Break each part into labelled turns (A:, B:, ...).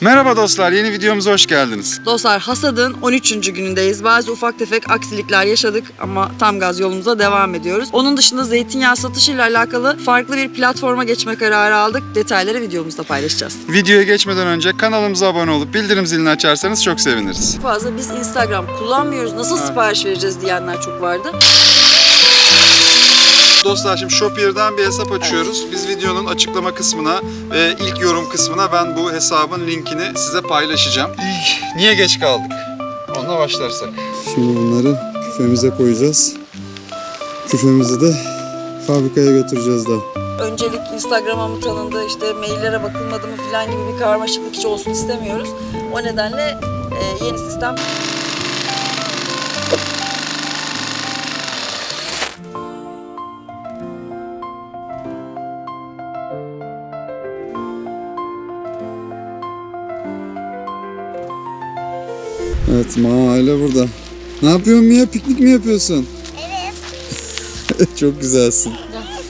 A: Merhaba dostlar, yeni videomuza hoş geldiniz.
B: Dostlar hasadın 13. günündeyiz. Bazı ufak tefek aksilikler yaşadık ama tam gaz yolumuza devam ediyoruz. Onun dışında zeytinyağı satışıyla alakalı farklı bir platforma geçme kararı aldık. Detayları videomuzda paylaşacağız.
A: Videoya geçmeden önce kanalımıza abone olup bildirim zilini açarsanız çok seviniriz.
B: Fazla biz Instagram kullanmıyoruz. Nasıl sipariş vereceğiz diyenler çok vardı.
A: Dostlar şimdi Shopier'dan bir hesap açıyoruz. Biz videonun açıklama kısmına ve ilk yorum kısmına ben bu hesabın linkini size paylaşacağım. İyi, niye geç kaldık? Onunla başlarsak.
C: Şimdi bunları küfemize koyacağız. Küfemizi de fabrikaya götüreceğiz daha.
B: Öncelik Instagram'a mı tanındı, işte maillere bakılmadı mı falan gibi bir karmaşıklık hiç olsun istemiyoruz. O nedenle e, yeni sistem
C: Mahalle burada. Ne yapıyorsun Mia? Piknik mi yapıyorsun? Evet. Çok güzelsin.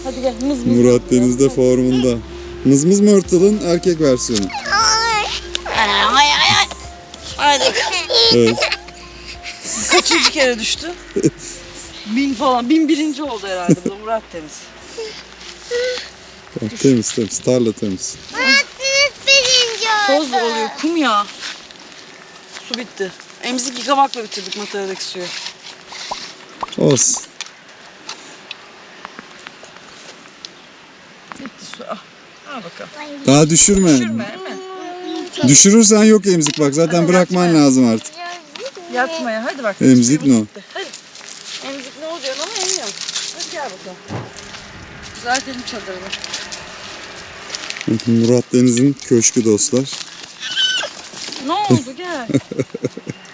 B: Hadi gel mız mız.
C: Murat Deniz'de formunda. Mızmız Mörtal'ın erkek versiyonu.
B: Haydi.
C: Evet.
B: Kaçıncı kere düştü? Bin falan, bin birinci oldu herhalde bu da Murat Temiz.
C: Tamam, temiz temiz. Tarla temiz.
B: Toz oluyor, kum ya. Su bitti. Emzik yıkamakla bitirdik mataradaki suyu.
C: Olsun.
B: Bitti su. Ah. Al bakalım.
C: Daha düşürme.
B: Düşürme değil mi?
C: Düşürürsen yok emzik bak. Zaten bırakman lazım artık.
B: Yatmaya hadi bak.
C: Emzik ne o?
B: bitti. Hadi. Emzik ne oluyor ama emiyorum. Hadi gel bakalım. Düzeltelim çadırını.
C: Murat Deniz'in köşkü dostlar.
B: Ne oldu gel.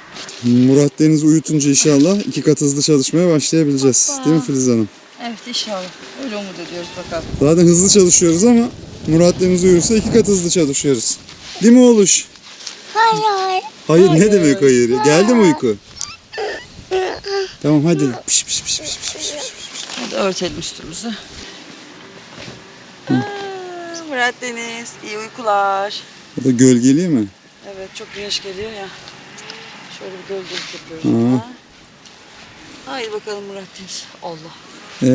C: Murat Deniz uyutunca inşallah iki kat hızlı çalışmaya başlayabileceğiz. Değil mi Filiz Hanım?
B: evet inşallah. Öyle umut ediyoruz bakalım.
C: Zaten hızlı çalışıyoruz ama Murat Deniz uyursa iki kat hızlı çalışıyoruz. Değil mi oğluş?
D: Hayır.
C: Hayır, ne demek hayır? ya? Geldi mi uyku? Tamam hadi. Piş, piş, piş, piş, piş, piş.
B: Hadi örtelim üstümüzü. Murat Deniz, iyi uykular.
C: O da gölgeli mi?
B: Evet, çok güneş geliyor ya. Şöyle bir gölgelik yapıyoruz. Ha. Haydi bakalım Murat Deniz. Allah.
C: Ee,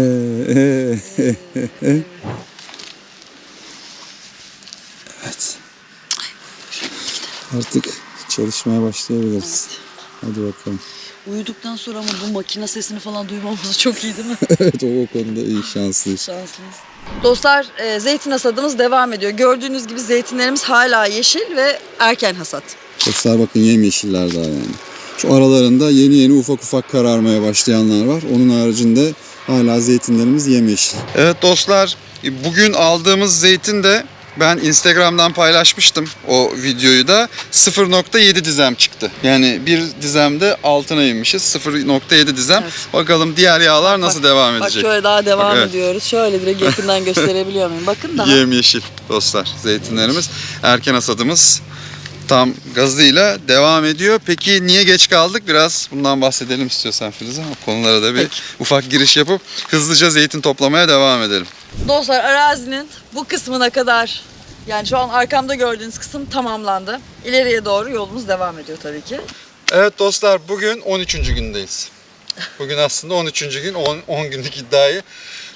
C: ee, ee. evet. Artık çalışmaya başlayabiliriz. Hadi bakalım.
B: Uyuduktan sonra ama bu makine sesini falan duymamız çok iyi değil mi?
C: evet o, o konuda iyi şanslıyız.
B: Şanslıyız. Dostlar, e, zeytin hasadımız devam ediyor. Gördüğünüz gibi zeytinlerimiz hala yeşil ve erken hasat.
C: Dostlar bakın yemyeşiller daha yani. Şu aralarında yeni yeni ufak ufak kararmaya başlayanlar var. Onun haricinde hala zeytinlerimiz yemyeşil.
A: Evet dostlar, bugün aldığımız zeytin de ben Instagram'dan paylaşmıştım o videoyu da 0.7 dizem çıktı. Yani bir dizemde altına inmişiz 0.7 dizem.
B: Evet.
A: Bakalım diğer yağlar nasıl
B: Bak-
A: devam
B: Bak
A: edecek.
B: şöyle daha devam
A: Bak, evet.
B: ediyoruz. Şöyle direkt yakından gösterebiliyor muyum? Bakın daha.
A: Yemyeşil dostlar zeytinlerimiz. Erken hasadımız tam gazıyla devam ediyor. Peki niye geç kaldık? Biraz bundan bahsedelim istiyorsan Filiz ama konulara da bir
B: Peki.
A: ufak giriş yapıp hızlıca zeytin toplamaya devam edelim.
B: Dostlar arazinin bu kısmına kadar yani şu an arkamda gördüğünüz kısım tamamlandı. İleriye doğru yolumuz devam ediyor tabii ki.
A: Evet dostlar bugün 13. gündeyiz. Bugün aslında 13. gün 10, 10 günlük iddiayı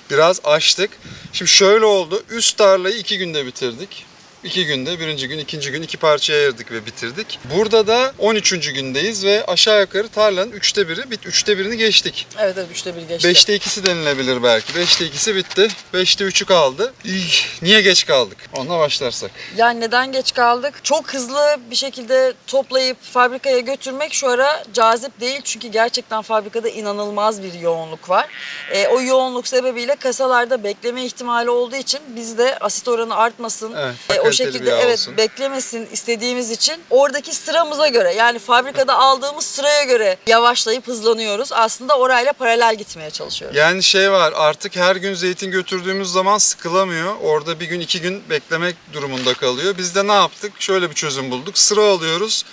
A: biraz aştık. Şimdi şöyle oldu. Üst tarlayı 2 günde bitirdik. 2 günde birinci gün ikinci gün iki parçaya ayırdık ve bitirdik. Burada da 13. gündeyiz ve aşağı yukarı tarlanın 3'te biri bit 3'te birini geçtik.
B: Evet evet üçte bir geçti.
A: 5'te ikisi denilebilir belki. 5'te ikisi bitti. 5'te 3'ü kaldı. İy, Niye geç kaldık? Onunla başlarsak.
B: Yani neden geç kaldık? Çok hızlı bir şekilde toplayıp fabrikaya götürmek şu ara cazip değil. Çünkü gerçekten fabrikada inanılmaz bir yoğunluk var. E, o yoğunluk sebebiyle kasalarda bekleme ihtimali olduğu için biz de asit oranı artmasın.
A: Evet,
B: e, o
A: bir
B: şekilde evet
A: olsun.
B: beklemesin istediğimiz için oradaki sıramıza göre yani fabrikada aldığımız sıraya göre yavaşlayıp hızlanıyoruz. Aslında orayla paralel gitmeye çalışıyoruz.
A: Yani şey var artık her gün zeytin götürdüğümüz zaman sıkılamıyor. Orada bir gün iki gün beklemek durumunda kalıyor. Biz de ne yaptık? Şöyle bir çözüm bulduk. Sıra alıyoruz.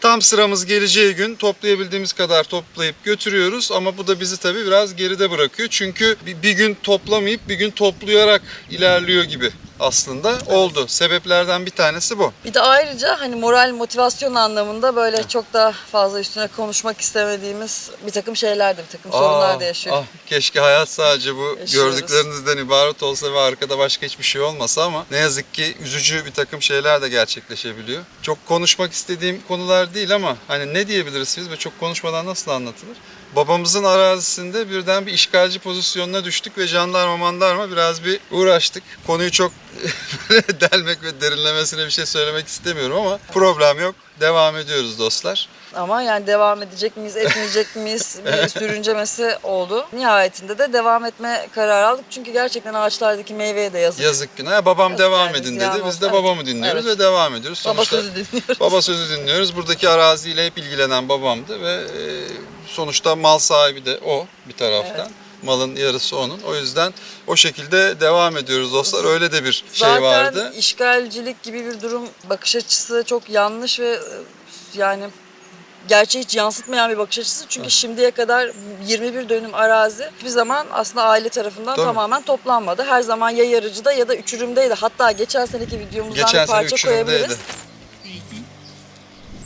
A: Tam sıramız geleceği gün toplayabildiğimiz kadar toplayıp götürüyoruz ama bu da bizi tabii biraz geride bırakıyor. Çünkü bir- bir gün toplamayıp bir gün toplayarak ilerliyor gibi aslında oldu. Sebeplerden bir tanesi bu.
B: Bir de ayrıca hani moral motivasyon anlamında böyle çok da fazla üstüne konuşmak istemediğimiz bir takım şeyler de bir takım sorunlar da yaşıyor.
A: Ah, keşke hayat sadece bu
B: Yaşıyoruz.
A: gördüklerinizden ibaret olsa ve arkada başka hiçbir şey olmasa ama ne yazık ki üzücü bir takım şeyler de gerçekleşebiliyor. Çok konuşmak istediğim konular değil ama hani ne diyebiliriz biz ve çok konuşmadan nasıl anlatılır? Babamızın arazisinde birden bir işgalci pozisyonuna düştük ve jandarma mandarma biraz bir uğraştık. Konuyu çok delmek ve derinlemesine bir şey söylemek istemiyorum ama problem yok. Devam ediyoruz dostlar.
B: Ama yani devam edecek miyiz, etmeyecek miyiz bir sürüncemesi oldu. Nihayetinde de devam etme kararı aldık. Çünkü gerçekten ağaçlardaki meyveye de yazık.
A: Yazık günah. Babam
B: Yazık
A: devam
B: yani,
A: edin dedi. Biz de babamı dinliyoruz
B: Evet.
A: ve devam ediyoruz.
B: Baba
A: Sonuçta
B: sözü dinliyoruz.
A: baba sözü dinliyoruz. Buradaki araziyle hep ilgilenen babamdı ve e, sonuçta mal sahibi de o bir taraftan.
B: Evet.
A: Malın yarısı onun. O yüzden o şekilde devam ediyoruz dostlar. Öyle de bir şey
B: Zaten
A: vardı.
B: işgalcilik gibi bir durum bakış açısı çok yanlış ve e, yani gerçeği hiç yansıtmayan bir bakış açısı. Çünkü şimdiye kadar 21 dönüm arazi bir zaman aslında aile tarafından
A: Tabii.
B: tamamen toplanmadı. Her zaman ya yarıcıda ya da uçurumdaydı. Hatta geçen seneki videomuzdan
A: Geçen
B: bir parça koyabiliriz.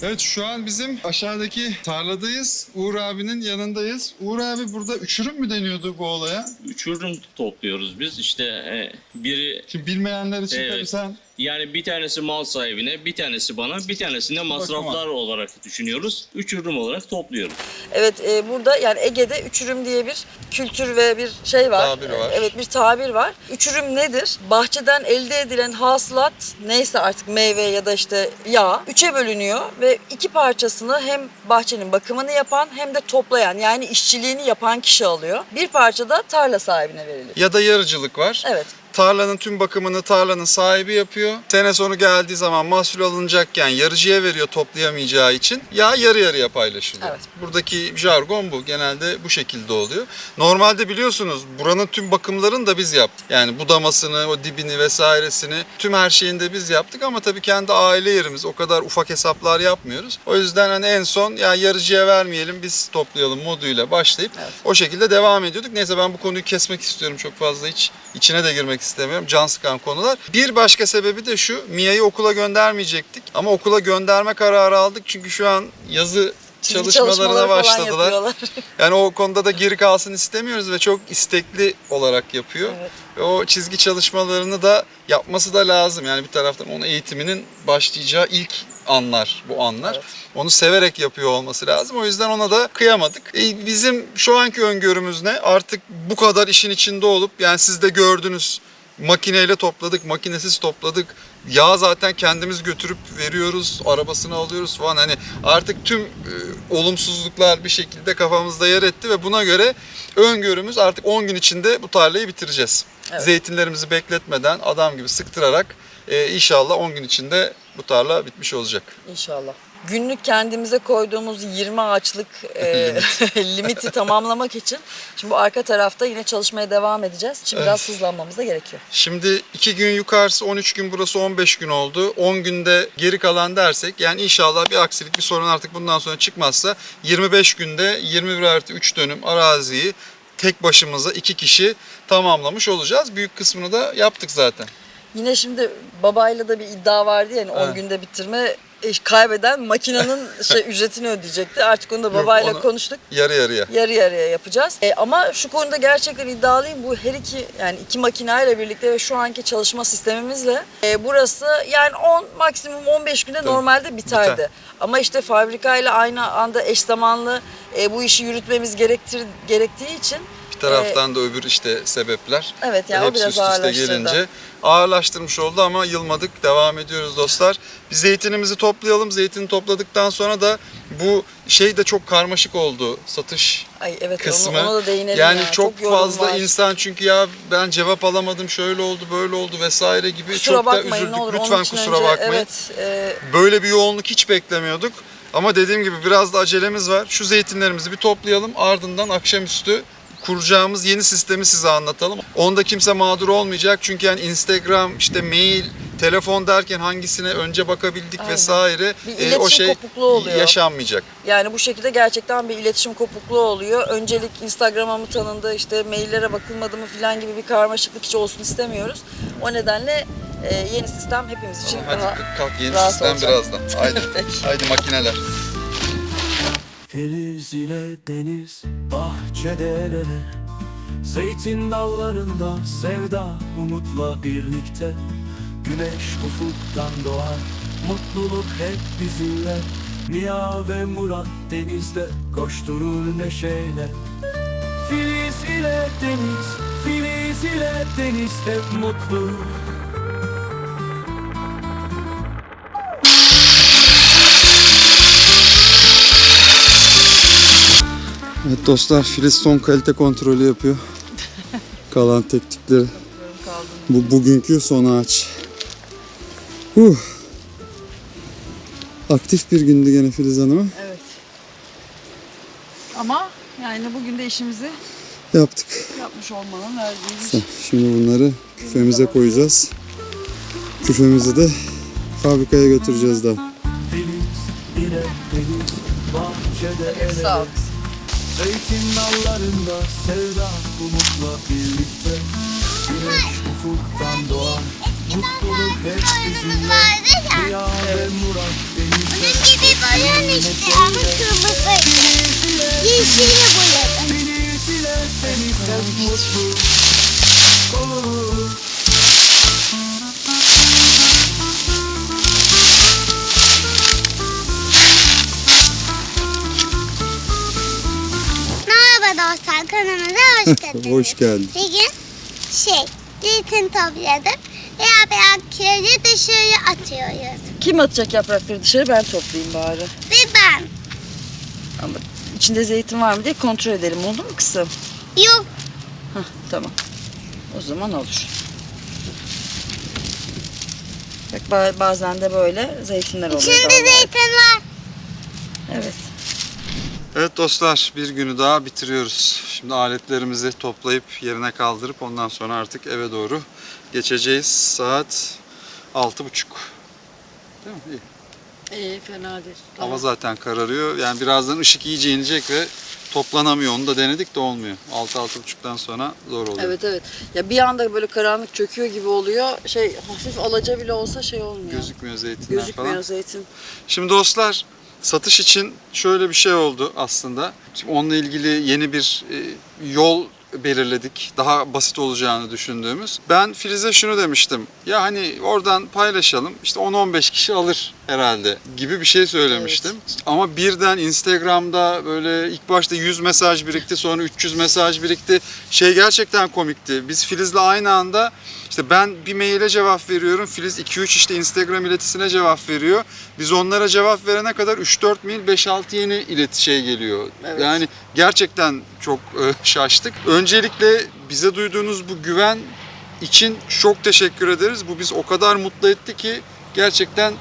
A: Evet şu an bizim aşağıdaki tarladayız. Uğur abinin yanındayız. Uğur abi burada uçurum mü deniyordu bu olaya?
D: uçurum topluyoruz biz. İşte e, biri
A: Şimdi bilmeyenler için
D: Evet.
A: tabii sen
D: yani bir tanesi mal sahibine, bir tanesi bana, bir tanesini de masraflar olarak düşünüyoruz. Uçurum olarak topluyoruz.
B: Evet e, burada yani Ege'de üçürüm diye bir kültür ve bir şey var.
A: Tabiri var.
B: E, Evet bir tabir var. Üçürüm nedir? Bahçeden elde edilen hasılat neyse artık meyve ya da işte yağ üçe bölünüyor ve iki parçasını hem bahçenin bakımını yapan hem de toplayan yani işçiliğini yapan kişi alıyor. Bir parça da tarla sahibine verilir.
A: ya da yarıcılık var.
B: Evet.
A: Tarlanın tüm bakımını tarlanın sahibi yapıyor. Sene sonu geldiği zaman mahsul alınacakken yarıcıya veriyor toplayamayacağı için. Ya yarı yarıya paylaşılıyor.
B: Evet.
A: Buradaki jargon bu. Genelde bu şekilde oluyor. Normalde biliyorsunuz buranın tüm bakımlarını da biz yaptık. Yani budamasını, o dibini vesairesini tüm her şeyini de biz yaptık ama tabii kendi aile yerimiz o kadar ufak hesaplar yapmıyoruz. O yüzden hani en son ya yarıcıya vermeyelim biz toplayalım moduyla başlayıp
B: Evet.
A: o şekilde devam ediyorduk. Neyse ben bu konuyu kesmek istiyorum çok fazla hiç içine de girmek istemiyorum. Can sıkan konular. Bir başka sebebi de şu. Mia'yı okula göndermeyecektik ama okula gönderme kararı aldık çünkü şu an yazı çalışmalarına başladılar. Yani o konuda da geri kalsın istemiyoruz ve çok istekli olarak yapıyor.
B: Evet.
A: Ve o çizgi çalışmalarını da yapması da lazım. Yani bir taraftan onun eğitiminin başlayacağı ilk anlar bu anlar.
B: Evet.
A: Onu severek yapıyor olması lazım. O yüzden ona da kıyamadık. E, bizim şu anki öngörümüz ne? Artık bu kadar işin içinde olup yani siz de gördünüz makineyle topladık, makinesiz topladık. Yağ zaten kendimiz götürüp veriyoruz, arabasını alıyoruz falan. Hani artık tüm e, olumsuzluklar bir şekilde kafamızda yer etti ve buna göre öngörümüz artık 10 gün içinde bu tarlayı bitireceğiz.
B: Evet.
A: Zeytinlerimizi bekletmeden adam gibi sıktırarak e, inşallah 10 gün içinde bu tarla bitmiş olacak.
B: İnşallah. Günlük kendimize koyduğumuz 20 ağaçlık e, limiti tamamlamak için şimdi bu arka tarafta yine çalışmaya devam edeceğiz. Şimdi biraz hızlanmamız da gerekiyor.
A: Şimdi 2 gün yukarısı 13 gün burası 15 gün oldu. 10 günde geri kalan dersek yani inşallah bir aksilik bir sorun artık bundan sonra çıkmazsa 25 günde 21 artı 3 dönüm araziyi tek başımıza iki kişi tamamlamış olacağız. Büyük kısmını da yaptık zaten.
B: Yine şimdi babayla da bir iddia vardı yani 10
A: Evet.
B: günde bitirme kaybeden makinenin şey ücretini ödeyecekti. Artık onu da babayla
A: onu-
B: konuştuk.
A: Yarı yarıya.
B: Yarı yarıya yapacağız. E, ama şu konuda gerçekten iddialıyım. Bu her iki yani iki makineyle birlikte ve şu anki çalışma sistemimizle e, burası yani 10 maksimum 15 günde normalde biterdi.
A: Biter.
B: Ama işte fabrikayla aynı anda eş zamanlı e, bu işi yürütmemiz gerektir gerektiği için
A: taraftan da öbür işte sebepler.
B: evet yani o
A: Hepsi
B: biraz
A: üst üste gelince ağırlaştırmış oldu ama yılmadık. Devam ediyoruz dostlar. Biz zeytinimizi toplayalım. Zeytini topladıktan sonra da bu şey de çok karmaşık oldu. Satış
B: Ay evet
A: kısmı.
B: onu, ona da değinelim
A: yani
B: ya.
A: çok,
B: yorum
A: fazla
B: var.
A: insan çünkü ya ben cevap alamadım şöyle oldu böyle oldu vesaire gibi
B: Kusura
A: çok da
B: bakmayın
A: üzüldük.
B: ne olur.
A: Lütfen kusura
B: önce,
A: bakmayın.
B: Evet, e,
A: Böyle bir yoğunluk hiç beklemiyorduk. Ama dediğim gibi biraz da acelemiz var. Şu zeytinlerimizi bir toplayalım. Ardından akşamüstü kuracağımız yeni sistemi size anlatalım. Onda kimse mağdur olmayacak. Çünkü yani Instagram, işte mail, telefon derken hangisine önce bakabildik
B: Aynen.
A: vesaire
B: Bir
A: e, o şey
B: kopukluğu oluyor.
A: yaşanmayacak.
B: Yani bu şekilde gerçekten bir iletişim kopukluğu oluyor. Öncelik Instagram'a mı tanındı, işte maillere bakılmadı mı falan gibi bir karmaşıklık hiç olsun istemiyoruz. O nedenle e, yeni sistem hepimiz için
A: Hadi
B: daha...
A: kalk yeni
B: rahat
A: sistem
B: olacak.
A: birazdan. Haydi. Haydi makineler.
E: Filiz ile deniz bahçede el ele Zeytin dallarında sevda umutla birlikte. Güneş ufuktan doğar mutluluk hep bizimle. Niya ve Murat denizde koşturur neşeyle. Filiz ile deniz, Filiz ile deniz hep mutlu
C: Evet dostlar Filiz son kalite kontrolü yapıyor. Kalan teknikleri. Bu bugünkü son ağaç. Huh. Aktif bir gündü gene Filiz Hanım'a.
B: Evet. Ama yani bugün de işimizi
C: Yaptık.
B: yapmış olmanın verdiği
C: Şimdi bunları küfemize koyacağız. Küfemizi de fabrikaya götüreceğiz daha.
B: Sağ ol.
E: Zeytin dallarında sevda umutla birlikte Güneş ufuktan doğar Mutluluk hep bizimle Rüya ve Murat denizde
F: gibi boyan işte ama kırmızı. Yeşili boyadım.
E: Filiz ile deniz hep mutlu Oh.
F: Dostlar kanalımıza hoş geldiniz.
C: Hoş geldin.
F: Bugün şey zeytin topladık. Beraber kireci dışarı atıyoruz.
B: Kim atacak yaprakları dışarı ben toplayayım bari.
F: Ve ben.
B: Ama içinde zeytin var mı diye kontrol edelim oldu mu kızım?
F: Yok
B: Hah, tamam. O zaman olur. Bak ba- bazen de böyle zeytinler oluyor.
F: içinde zeytin var.
B: Evet.
A: Evet dostlar bir günü daha bitiriyoruz. Şimdi aletlerimizi toplayıp yerine kaldırıp ondan sonra artık eve doğru geçeceğiz. Saat altı buçuk. Değil mi? İyi.
B: İyi fena değil.
A: Hava zaten kararıyor. Yani birazdan ışık iyice inecek ve toplanamıyor. Onu da denedik de olmuyor. 6-6.30'dan sonra zor oluyor.
B: Evet evet. Ya bir anda böyle karanlık çöküyor gibi oluyor. Şey hafif alaca bile olsa şey olmuyor.
A: Gözükmüyor zeytinler
B: Gözükmüyor
A: falan.
B: zeytin.
A: Şimdi dostlar satış için şöyle bir şey oldu aslında. Şimdi onunla ilgili yeni bir e, yol belirledik. Daha basit olacağını düşündüğümüz. Ben Filiz'e şunu demiştim. Ya hani oradan paylaşalım. İşte 10-15 kişi alır herhalde gibi bir şey söylemiştim. Ama birden Instagram'da böyle ilk başta 100 mesaj birikti sonra 300 mesaj birikti. Şey gerçekten komikti. Biz Filiz'le aynı anda işte ben bir maile cevap veriyorum. Filiz 2-3 işte Instagram iletisine cevap veriyor. Biz onlara cevap verene kadar 3-4 mail 5-6 yeni ileti şey geliyor.
B: Evet.
A: Yani gerçekten çok e, şaştık. Öncelikle bize duyduğunuz bu güven için çok teşekkür ederiz. Bu biz o kadar mutlu etti ki gerçekten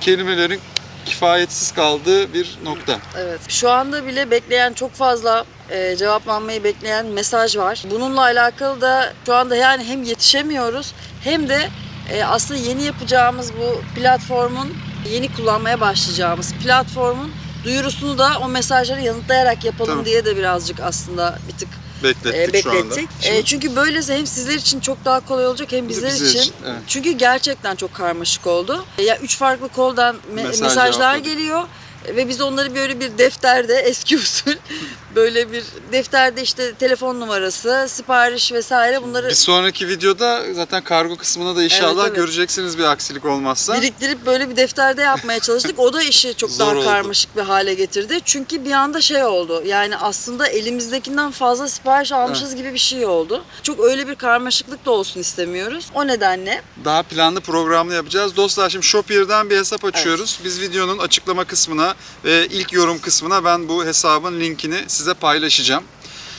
A: kelimelerin kifayetsiz kaldığı bir nokta.
B: Evet. Şu anda bile bekleyen çok fazla e, cevaplanmayı bekleyen mesaj var. Bununla alakalı da şu anda yani hem yetişemiyoruz hem de e, aslında yeni yapacağımız bu platformun yeni kullanmaya başlayacağımız platformun duyurusunu da o mesajları yanıtlayarak yapalım
A: Tamam.
B: diye de birazcık aslında bir tık
A: Beklettik,
B: e,
A: şu anda.
B: beklettik. E, çünkü böylesi hem sizler için çok daha kolay olacak hem bizler
A: bizler
B: için.
A: için, evet.
B: Çünkü gerçekten çok karmaşık oldu. E, Ya üç farklı koldan me-
A: Mesaj
B: mesajlar
A: cevapladık.
B: geliyor ve biz onları böyle bir defterde eski usul böyle bir defterde işte telefon numarası, sipariş vesaire bunları
A: bir sonraki videoda zaten kargo kısmına da inşallah
B: Evet, evet.
A: göreceksiniz bir aksilik olmazsa.
B: biriktirip böyle bir defterde yapmaya çalıştık. O da işi çok daha
A: oldu.
B: karmaşık bir hale getirdi. Çünkü bir anda şey oldu. Yani aslında elimizdekinden fazla sipariş almışız gibi bir şey oldu. Çok öyle bir karmaşıklık da olsun istemiyoruz. O nedenle
A: Daha planlı programlı yapacağız. Dostlar şimdi Shopier'den bir hesap açıyoruz. Biz videonun açıklama kısmına ve ilk yorum kısmına ben bu hesabın linkini size paylaşacağım.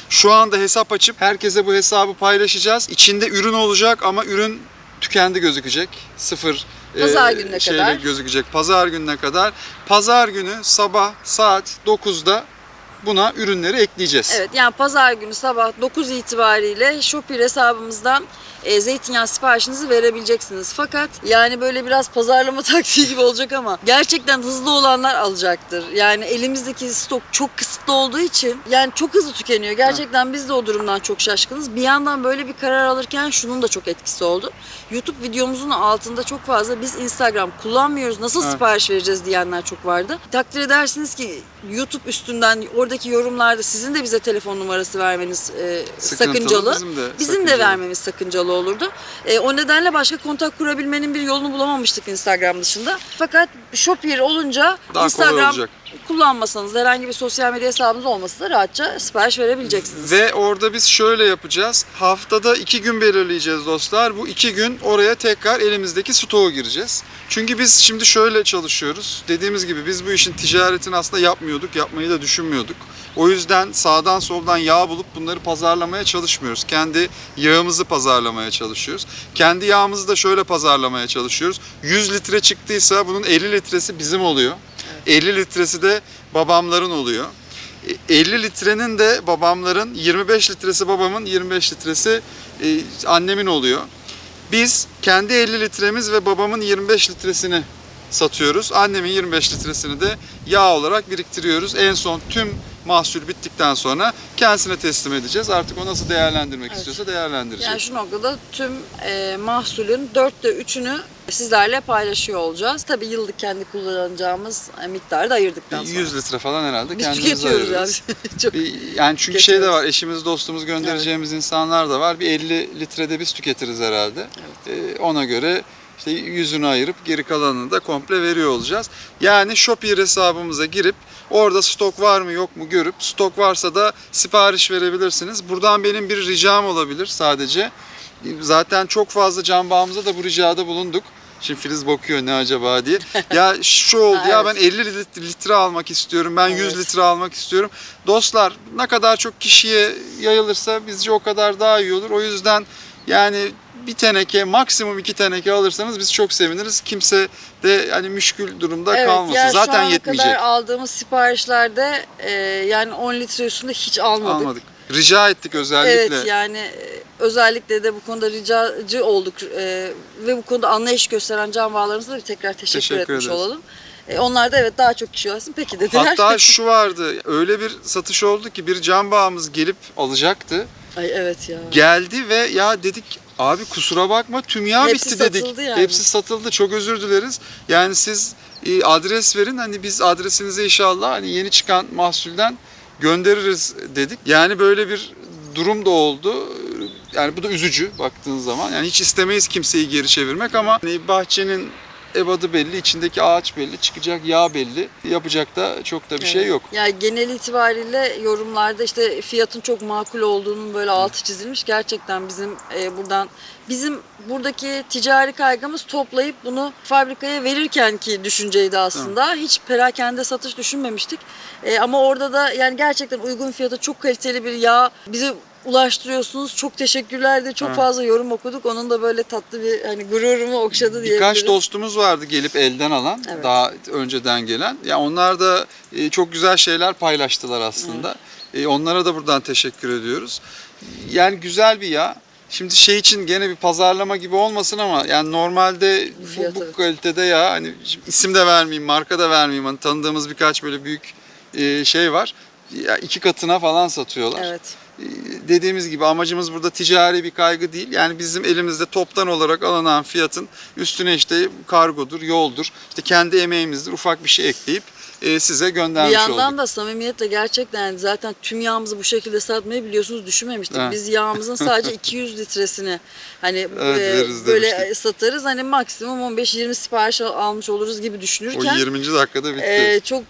A: Şu anda hesap açıp herkese bu hesabı paylaşacağız. İçinde ürün olacak ama ürün tükendi gözükecek. Sıfır
B: Pazar
A: e,
B: gününe
A: şeyle
B: kadar.
A: gözükecek. Pazar gününe kadar. Pazar günü sabah saat 9'da buna ürünleri ekleyeceğiz.
B: Evet yani pazar günü sabah 9 itibariyle Shopee hesabımızdan e, zeytinyağı siparişinizi verebileceksiniz. Fakat yani böyle biraz pazarlama taktiği gibi olacak ama gerçekten hızlı olanlar alacaktır. Yani elimizdeki stok çok kısıtlı olduğu için yani çok hızlı tükeniyor. Gerçekten biz de o durumdan çok şaşkınız. Bir yandan böyle bir karar alırken şunun da çok etkisi oldu. YouTube videomuzun altında çok fazla biz Instagram kullanmıyoruz. Nasıl
A: Evet.
B: sipariş vereceğiz diyenler çok vardı. Takdir edersiniz ki YouTube üstünden oradaki yorumlarda sizin de bize telefon numarası vermeniz e, sakıncalı.
A: bizim de
B: Bizim de
A: sakıncalı.
B: vermemiz sakıncalı olurdu. E, o nedenle başka kontak kurabilmenin bir yolunu bulamamıştık Instagram dışında. Fakat Shopier olunca
A: Daha kolay
B: Instagram
A: olacak.
B: Kullanmasanız herhangi bir sosyal medya hesabınız olmasa da rahatça sipariş verebileceksiniz.
A: Ve orada biz şöyle yapacağız. Haftada iki gün belirleyeceğiz dostlar. Bu iki gün oraya tekrar elimizdeki stoğu gireceğiz. Çünkü biz şimdi şöyle çalışıyoruz. Dediğimiz gibi biz bu işin ticaretini aslında yapmıyorduk. Yapmayı da düşünmüyorduk. O yüzden sağdan soldan yağ bulup bunları pazarlamaya çalışmıyoruz. Kendi yağımızı pazarlamaya çalışıyoruz. Kendi yağımızı da şöyle pazarlamaya çalışıyoruz. 100 litre çıktıysa bunun 50 litresi bizim oluyor. 50 litresi de babamların oluyor. 50 litrenin de babamların 25 litresi babamın 25 litresi e, annemin oluyor. Biz kendi 50 litremiz ve babamın 25 litresini satıyoruz. Annemin 25 litresini de yağ olarak biriktiriyoruz. En son tüm mahsul bittikten sonra kendisine teslim edeceğiz. Artık o nasıl değerlendirmek
B: Evet.
A: istiyorsa değerlendirecek.
B: Yani şu noktada tüm e, mahsulün dörtte üçünü sizlerle paylaşıyor olacağız. Tabii yıllık kendi kullanacağımız e, miktarı da ayırdıktan sonra.
A: 100 litre falan herhalde
B: Biz ya.
A: ayırırız.
B: Çok
A: Bir- Yani çünkü şey de var, eşimiz dostumuz göndereceğimiz insanlar da var. Bir 50 litrede biz tüketiriz herhalde. Ee, ona göre işte yüzünü ayırıp geri kalanını da komple veriyor olacağız. Yani Shopier hesabımıza girip orada stok var mı yok mu görüp stok varsa da sipariş verebilirsiniz. Buradan benim bir ricam olabilir sadece. Zaten çok fazla can bağımıza da bu ricada bulunduk. Şimdi Filiz bakıyor ne acaba diye. Ya şu oldu ya ben 50 lit- litre almak istiyorum. Ben 100
B: Evet.
A: litre almak istiyorum. Dostlar ne kadar çok kişiye yayılırsa bizce o kadar daha iyi olur. O yüzden yani bir teneke maksimum iki teneke alırsanız biz çok seviniriz. Kimse de hani müşkül durumda
B: Evet,
A: kalmasın.
B: yani
A: Zaten yetmeyecek.
B: kadar aldığımız siparişlerde e, yani 10 litre üstünde hiç almadık.
A: Almadık. Rica ettik özellikle.
B: Evet yani e, özellikle de bu konuda ricacı olduk e, ve bu konuda anlayış gösteren can bağlarımıza da bir tekrar teşekkür,
A: Teşekkür
B: etmiş
A: ederiz.
B: olalım. E, onlar da evet daha çok kişi alsın peki dediler.
A: Hatta şu vardı. Öyle bir satış oldu ki bir can bağımız gelip alacaktı.
B: Ay evet ya.
A: Geldi ve ya dedik abi kusura bakma tüm bitti dedik.
B: yani.
A: Hepsi satıldı. Çok özür dileriz. Yani siz e, adres verin hani biz adresinize inşallah hani yeni çıkan mahsulden göndeririz dedik. Yani böyle bir durum da oldu. Yani bu da üzücü baktığın zaman. Yani hiç istemeyiz kimseyi geri çevirmek ama hani bahçenin ebadı belli, içindeki ağaç belli, çıkacak yağ belli. Yapacak da çok da bir şey
B: Evet.
A: yok.
B: Yani genel itibariyle yorumlarda işte fiyatın çok makul olduğunun böyle altı çizilmiş. Gerçekten bizim e, buradan bizim buradaki ticari kaygımız toplayıp bunu fabrikaya verirken ki düşünceydi aslında. Hiç perakende satış düşünmemiştik. E, ama orada da yani gerçekten uygun fiyata çok kaliteli bir yağ bize ulaştırıyorsunuz. Çok teşekkürler de çok
A: Evet.
B: fazla yorum okuduk. Onun da böyle tatlı bir hani gururumu okşadı diyebilirim.
A: Birkaç dostumuz vardı gelip elden alan,
B: Evet.
A: daha önceden gelen. Ya onlar da e, çok güzel şeyler paylaştılar aslında. E, Onlara da buradan teşekkür ediyoruz. Yani güzel bir yağ. Şimdi şey için gene bir pazarlama gibi olmasın ama yani normalde bu,
B: Fiyatı,
A: bu
B: evet.
A: kalitede ya hani isim de vermeyeyim, marka da vermeyeyim. Hani tanıdığımız birkaç böyle büyük e, şey var. Ya iki katına falan satıyorlar.
B: Evet.
A: Ee, dediğimiz gibi amacımız burada ticari bir kaygı değil. Yani bizim elimizde toptan olarak alınan fiyatın üstüne işte kargodur, yoldur, işte kendi emeğimizdir ufak bir şey ekleyip e, size
B: Bir
A: göndermiş
B: yandan
A: olduk.
B: da samimiyetle gerçekten zaten tüm yağımızı bu şekilde satmayı biliyorsunuz düşünmemiştik.
A: Evet.
B: Biz yağımızın sadece 200 litresini hani
A: Evet,
B: e, böyle
A: demiştik.
B: satarız. Hani maksimum 15-20 sipariş al- almış oluruz gibi
A: O
B: düşünürken
A: 20. dakikada bitti.
B: e, çok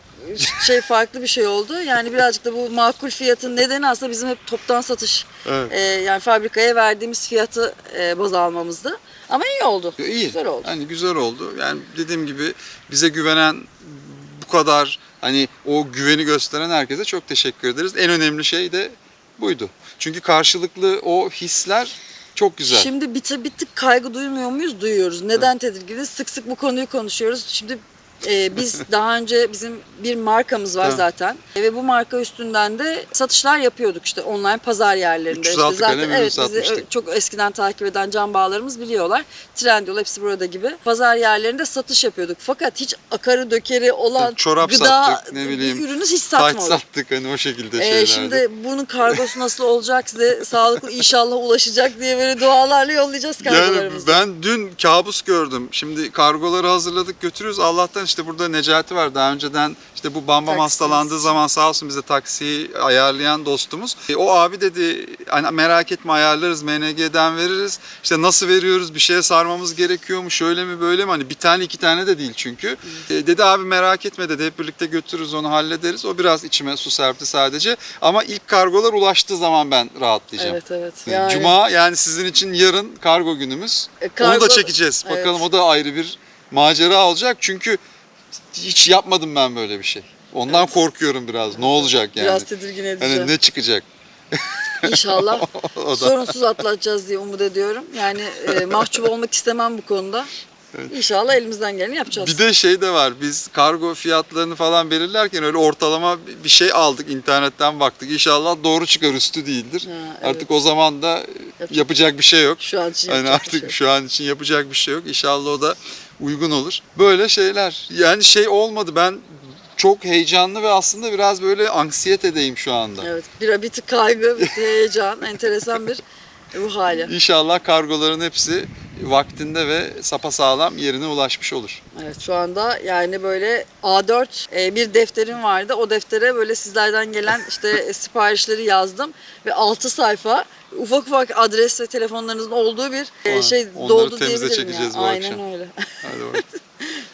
B: şey farklı bir şey oldu. Yani birazcık da bu makul fiyatın nedeni aslında bizim hep toptan satış
A: evet.
B: e, yani fabrikaya verdiğimiz fiyatı e, baz almamızdı. Ama iyi oldu.
A: İyi.
B: Güzel oldu.
A: Hani güzel oldu. Yani dediğim gibi bize güvenen bu kadar hani o güveni gösteren herkese çok teşekkür ederiz. En önemli şey de buydu. Çünkü karşılıklı o hisler çok güzel.
B: Şimdi bir, bir tık kaygı duymuyor muyuz? Duyuyoruz. Neden tedirginiz? Sık sık bu konuyu konuşuyoruz. Şimdi Ee, biz daha önce bizim bir markamız var
A: Tamam.
B: zaten E, ve bu marka üstünden de satışlar yapıyorduk işte online pazar yerlerinde.
A: 306
B: işte zaten
A: kalem ürün
B: evet bizi
A: satmıştık.
B: çok eskiden takip eden can bağlarımız biliyorlar. Trendyol hepsi burada gibi. Pazar yerlerinde satış yapıyorduk. Fakat hiç akarı dökeri olan
A: Çorap
B: gıda
A: sattık, ne bileyim,
B: ürünü hiç
A: Taç
B: satmadık.
A: sattık hani o şekilde
B: Ee,
A: şeylerdi.
B: şimdi bunun kargosu nasıl olacak size sağlıklı inşallah ulaşacak diye böyle dualarla yollayacağız
A: Yani
B: kargolarımızı.
A: ben dün kabus gördüm. Şimdi kargoları hazırladık götürüyoruz. Allah'tan işte burada Necati var. Daha önceden işte bu Bambam
B: Taksimiz.
A: hastalandığı zaman sağ olsun bize taksiyi ayarlayan dostumuz. E, o abi dedi hani merak etme ayarlarız MNG'den veririz. İşte nasıl veriyoruz bir şeye sarmamız gerekiyor mu şöyle mi böyle mi? Hani bir tane iki tane de değil çünkü. E, dedi abi merak etme dedi hep birlikte götürürüz onu hallederiz. O biraz içime su serpti sadece. Ama ilk kargolar ulaştığı zaman ben rahatlayacağım.
B: Evet evet.
A: E,
B: Yani,
A: Cuma yani sizin için yarın kargo günümüz.
B: E,
A: Onu
B: kargo-
A: da çekeceğiz.
B: Evet.
A: Bakalım o da ayrı bir macera olacak. Çünkü hiç yapmadım ben böyle bir şey. Ondan korkuyorum biraz. Ne olacak yani?
B: Biraz tedirgin edici.
A: Hani ne çıkacak?
B: İnşallah sorunsuz atlatacağız diye umut ediyorum. Yani e, mahcup olmak istemem bu konuda. İnşallah elimizden geleni yapacağız.
A: Bir de şey de var. Biz kargo fiyatlarını falan belirlerken öyle ortalama bir şey aldık. internetten baktık. İnşallah doğru çıkar üstü değildir.
B: Ha, evet.
A: Artık o zaman da yapacak bir şey yok.
B: Şu an için yapacak bir
A: artık
B: şey
A: şu an için yapacak bir şey yok. İnşallah o da uygun olur. Böyle şeyler. Yani şey olmadı. Ben çok heyecanlı ve aslında biraz böyle anksiyetedeyim şu anda.
B: Evet, bir, bir tık kaygı, bir tık heyecan, enteresan bir ruh hali.
A: İnşallah kargoların hepsi vaktinde ve sapasağlam yerine ulaşmış olur.
B: Evet şu anda yani böyle A4 e, bir defterim vardı. O deftere böyle sizlerden gelen işte e, siparişleri yazdım ve 6 sayfa ufak ufak adres ve telefonlarınızın olduğu bir e, şey
A: onları
B: doldu
A: temize
B: diyebilirim
A: çekeceğiz
B: ya.
A: bu
B: Aynen
A: akşam.
B: öyle.
A: Hadi bakalım.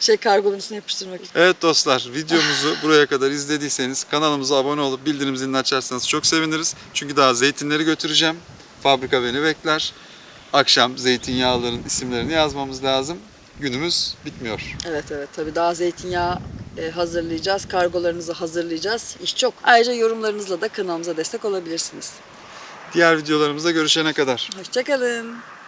B: şey üstüne yapıştırmak için.
A: Evet dostlar videomuzu buraya kadar izlediyseniz kanalımıza abone olup bildirim zilini açarsanız çok seviniriz. Çünkü daha zeytinleri götüreceğim. Fabrika beni bekler. Akşam zeytinyağların isimlerini yazmamız lazım. Günümüz bitmiyor.
B: Evet evet tabii daha zeytinyağı e, hazırlayacağız. Kargolarınızı hazırlayacağız. İş çok. Ayrıca yorumlarınızla da kanalımıza destek olabilirsiniz.
A: Diğer videolarımızda görüşene kadar.
B: Hoşçakalın.